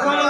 আল্লাহ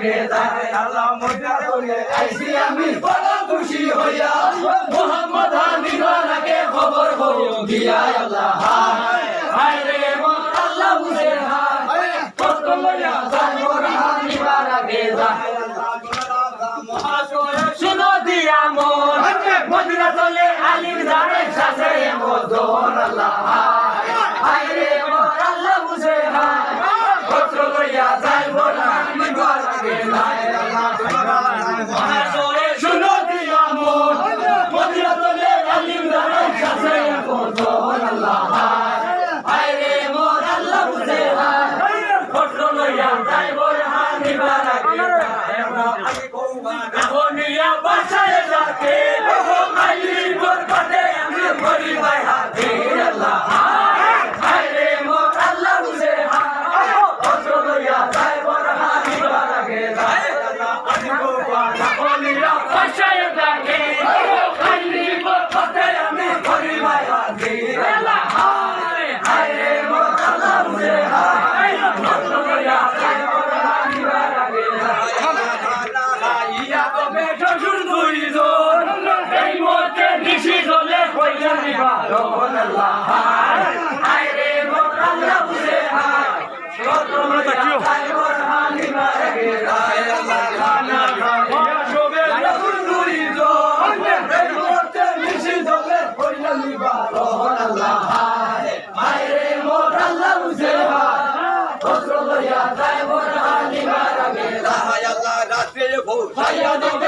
লাগে আল্লাহ মজা করে আইসি আমি। বড় খুশি হইয়া মোহাম্মদ হানিবানাকে খবর করিও দিয়া আল্লাহ। হায় রে আল্লাহ মুসে হায়। কত মজা জানব হানিবানাকে যায় Hayya Allah, Rabbele bol. Hayya Allah.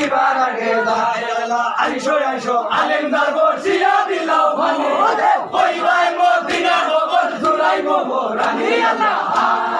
দিবার আগে আইসো আইসো আলেম দরবার সিয়া দিলাও ভালো হইবাই মদিনা গোবর আল্লাহ।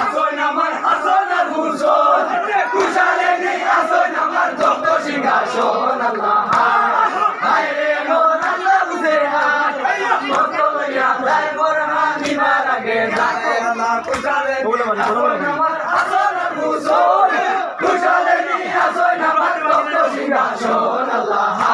আসুন আমার হাসন আর হুসন কুশালে নিয়ে আসুন আমার যত সিংহাসন আল্লাহ হায় রে মোর আল্লাহ বুঝে হায় ছোট লইয়া যায় বোরহানি বারাগে হায় আল্লাহ কুশালে মে হায় আল্লাহ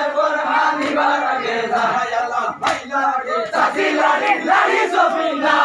বারাগে যায় হায় আল্লাহ মাইলা লাগে সাথী লাগে লাড়ি সফিনা